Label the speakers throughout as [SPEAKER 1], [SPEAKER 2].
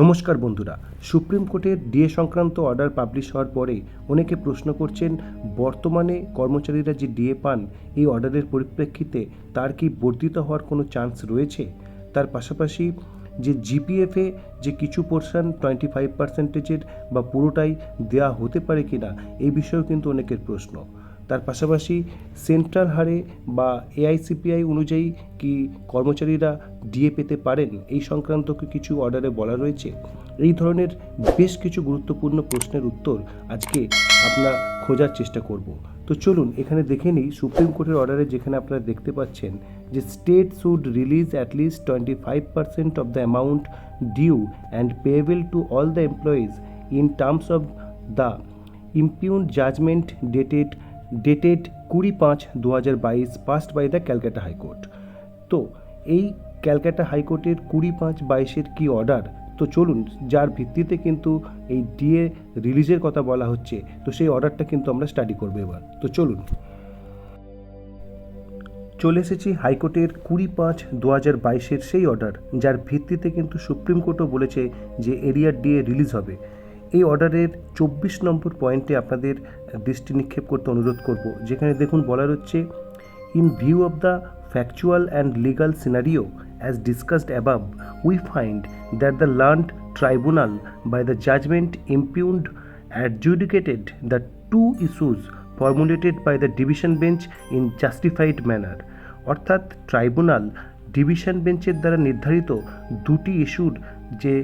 [SPEAKER 1] নমস্কার বন্ধুরা, সুপ্রিম কোর্টের ডিএ সংক্রান্ত অর্ডার পাবলিশ হওয়ার পরে অনেকে প্রশ্ন করছেন, বর্তমানে কর্মচারীরা যে ডিএ পান, এই অর্ডারের পরিপ্রেক্ষিতে তার কি বর্ধিত হওয়ার কোনো চান্স রয়েছে? তার পাশাপাশি যে জিপিএফে যে কিছু পোর্শন টোয়েন্টি ফাইভ পার্সেন্টেজের বা পুরোটাই দেওয়া হতে পারে কি না এই বিষয়েও কিন্তু অনেকের প্রশ্ন। তার পাশাপাশি সেন্ট্রাল হারে বা এআইসিপিআই অনুযায়ী কি কর্মচারীরা ডিএ পেতে পারেন? এই সংক্রান্ত কিছু অর্ডারে বলা রয়েছে? এই ধরনের বেশ কিছু গুরুত্বপূর্ণ প্রশ্নের উত্তর আজকে আমরা খোঁজার চেষ্টা করব। তো চলুন, এখানে দেখে নিই সুপ্রিম কোর্টের অর্ডারে যেখানে আপনারা দেখতে পাচ্ছেন যে state should release at least twenty five percent of the amount due and payable to all the employees in terms of the impugned judgment dated dated কুড়ি পাঁচ দু হাজার বাইশ passed by the Calcutta high court তো এই ক্যালকাটা হাইকোর্টের কুড়ি পাঁচ বাইশের কি অর্ডার তো চলুন, যার ভিত্তিতে কিন্তু এই ডিএ রিলিজের কথা বলা হচ্ছে, তো সেই অর্ডারটা কিন্তু আমরা স্টাডি করব এবার। তো চলুন। চলে এসেছি হাইকোর্টের কুড়ি পাঁচ দু হাজার বাইশের সেই অর্ডার যার ভিত্তিতে কিন্তু সুপ্রিম কোর্টও বলেছে যে এরিয়ার ডিএ রিলিজ হবে। এই অর্ডারের চব্বিশ নম্বর পয়েন্টে আপনাদের দৃষ্টি নিক্ষেপ করতে অনুরোধ করব। যেখানে দেখুন বলা হচ্ছে in view of the factual and legal scenario as discussed above we find that the learned tribunal by the judgment impugned, adjudicated the two issues formulated by the division bench in justified manner. অর্থাৎ tribunal division বেঞ্চের দ্বারা নির্ধারিত দুটি ইস্যুর যে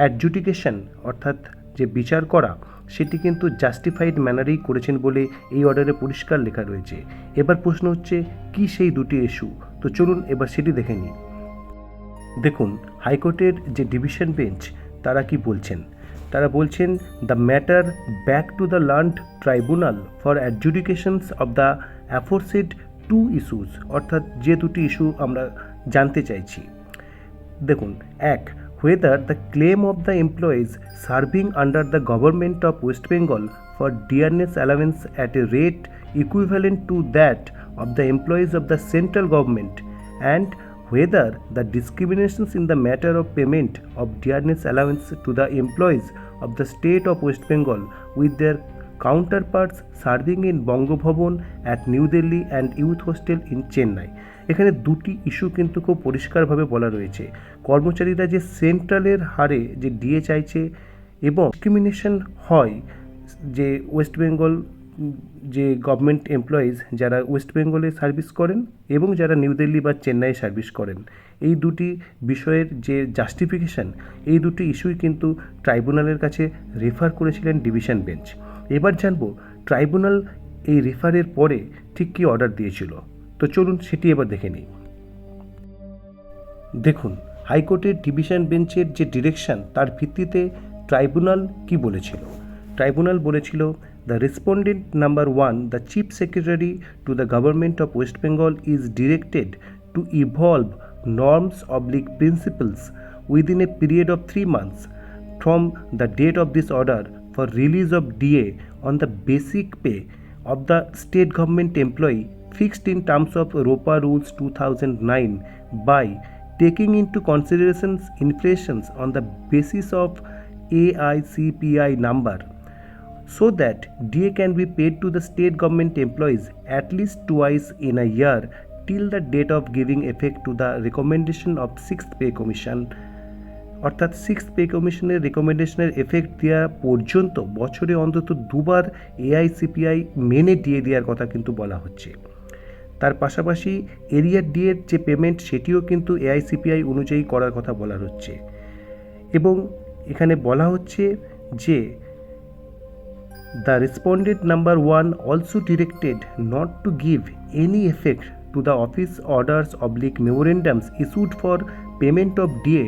[SPEAKER 1] adjudication অর্থাৎ যে বিচার করা, সেটি কিন্তু জাস্টিফাইড ম্যানারেই করেছেন বলে এই অর্ডারে পরিষ্কার লেখা রয়েছে। এবার প্রশ্ন হচ্ছে, কি সেই দুটি ইস্যু তো চলুন এবার সেটি দেখে নিই। দেখুন, হাইকোর্টের যে ডিভিশন বেঞ্চ তারা কি বলছেন? তারা বলছেন the matter back to the learned tribunal for adjudications of the aforesaid two issues অর্থাৎ যে দুটি ইস্যু আমরা জানতে চাইছি। দেখুন, এক whether the claim of the employees serving under the government of West Bengal for dearness allowance at a rate equivalent to that of the employees of the central government and whether the discriminations in the matter of payment of dearness allowance to the employees of the state of West Bengal with their counterparts serving in Bangabhavan at New Delhi and Youth Hostel in Chennai এখানে দুটি issue কিন্তু খুব পরিষ্কারভাবে বলা রয়েছে। কর্মচারীরা যে সেন্ট্রালের হারে যে ডিএ চাইছে এবং ডিসক্রিমিনেশন হয়, যে ওয়েস্ট বেঙ্গল, যে গভর্নমেন্ট এমপ্লয়িজ যারা ওয়েস্ট বেঙ্গলে সার্ভিস করেন এবং যারা নিউ দিল্লি বা চেন্নাই সার্ভিস করেন, এই দুটি বিষয়ের যে জাস্টিফিকেশন এই দুটি ইস্যুই কিন্তু ট্রাইব্যুনালের কাছে রেফার করেছিলেন ডিভিশন বেঞ্চ। এবার জানব, ট্রাইব্যুনাল এই রেফারের পরে ঠিক কী অর্ডার দিয়েছিল? তো চলুন সেটি এবার দেখে নিই। দেখুন, হাইকোর্টের ডিভিশন বেঞ্চের যে ডিরেকশন, তার ভিত্তিতে ট্রাইব্যুনাল কি বলেছিল? ট্রাইব্যুনাল বলেছিল the respondent number one the chief secretary to the government of West Bengal is directed to evolve norms oblique principles within a period of three months from the date of this order for release of DA on the basic pay of the state government employee fixed in terms of ROPA rules 2009 by taking into considerations inflations on the basis of AICPI number so that DA can be paid to the state government employees at least twice in a year till the date of giving effect to the recommendation of 6th pay commission অর্থাৎ six pay কমিশনের রেকমেন্ডেশনের effect দেওয়া পর্যন্ত বছরে অন্তত দুবার AICPI মেনে দিয়ে দেওয়ার কথা কিন্তু বলা হচ্ছে তার পাশাপাশি এরিয়ার ডিয়ের যে পেমেন্ট, সেটিও কিন্তু এআইসিপিআই অনুযায়ী করার কথা বলা হচ্ছে। এবং এখানে বলা হচ্ছে যে, the respondent number one also directed not to give any effect to the office orders oblique memorandums issued for payment of DA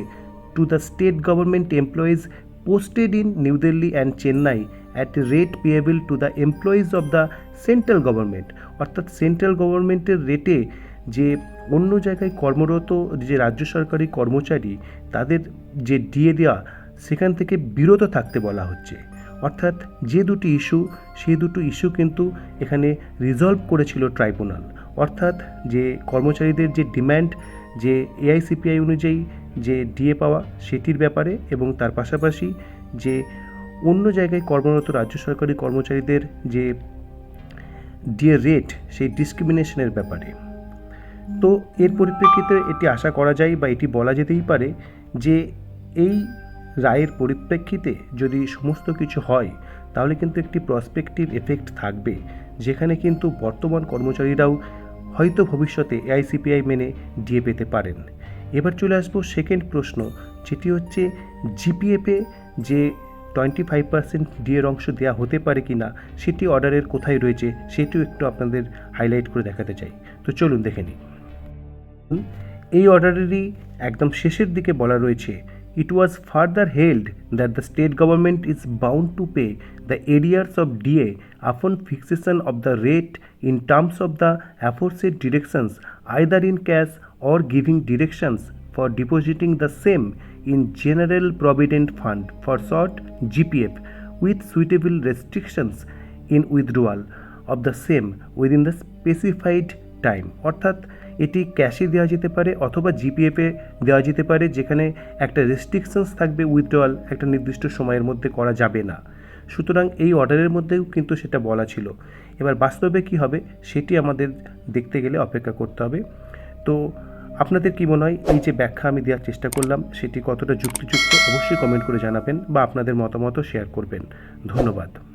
[SPEAKER 1] to the state government employees posted in New Delhi and Chennai at rate rate to the employees employees the central government অর্থাৎ central গভর্নমেন্টের রেটে যে অন্য জায়গায় কর্মরত, যে রাজ্য সরকারি কর্মচারী, তাদের যে ডিএ দেওয়া, সেখান থেকে বিরত থাকতে বলা হচ্ছে। অর্থাৎ যে দুটি ইস্যু, সেই দুটো ইস্যু কিন্তু এখানে রিজলভ করেছিল ট্রাইব্যুনাল অর্থাৎ যে কর্মচারীদের যে ডিম্যান্ড যে এআইসিপিআই অনুযায়ী যে ডিএ পাওয়া, সেটির ব্যাপারে এবং তার পাশাপাশি যে অন্য জায়গায় কর্মরত রাজ্য সরকারি কর্মচারীদের যে ডিএ রেট সেই ডিসক্রিমিনেশনের ব্যাপারে। তো এর পরিপ্রেক্ষিতে এটি আশা করা যায় বা এটি বলা যেতেই পারে যে এই রায়ের পরিপ্রেক্ষিতে যদি সমস্ত কিছু হয়, তাহলে কিন্তু একটি প্রসপেক্টিভ এফেক্ট থাকবে, যেখানে কিন্তু বর্তমান কর্মচারীরাও হয়তো ভবিষ্যতে এআইসিপিআই মেনে ডিএ পেতে পারেন। এবার চলে আসব সেকেন্ড প্রশ্ন, যেটি হচ্ছে জিপিএফে যে টোয়েন্টি ফাইভ পার্সেন্ট ডিএর অংশ দেওয়া হতে পারে কি না, সেটি অর্ডারের কোথায় রয়েছে, সেটিও একটু আপনাদের হাইলাইট করে দেখাতে চাই। তো চলুন দেখে নিই। এই অর্ডারেরই একদম শেষের দিকে বলা রয়েছে it was further held that the state government is bound to pay the arrears of DA upon fixation of the rate in terms of the aforesaid directions either in cash or giving directions for depositing the same in General Provident Fund, for short GPF with suitable restrictions in withdrawal of the same within the specified time. অর্থাৎ, এটি ক্যাশে দেওয়া যেতে পারে অথবা জিপিএফে দেওয়া যেতে পারে, যেখানে একটা রেস্ট্রিকশনস থাকবে উইথড্রয়াল একটা নির্দিষ্ট সময়ের মধ্যে করা যাবে না। সুতরাং এই অর্ডারের মধ্যেও কিন্তু সেটা বলা ছিল। এবার বাস্তবে কি হবে, সেটি আমাদের দেখতে গেলে অপেক্ষা করতে হবে। তো আপনাদের কি মনে হয় এই যে ব্যাখ্যা আমি দেওয়ার চেষ্টা করলাম, সেটি কতটা যুক্তিযুক্ত? অবশ্যই কমেন্ট করে জানাবেন বা আপনাদের মতামতও শেয়ার করবেন। ধন্যবাদ।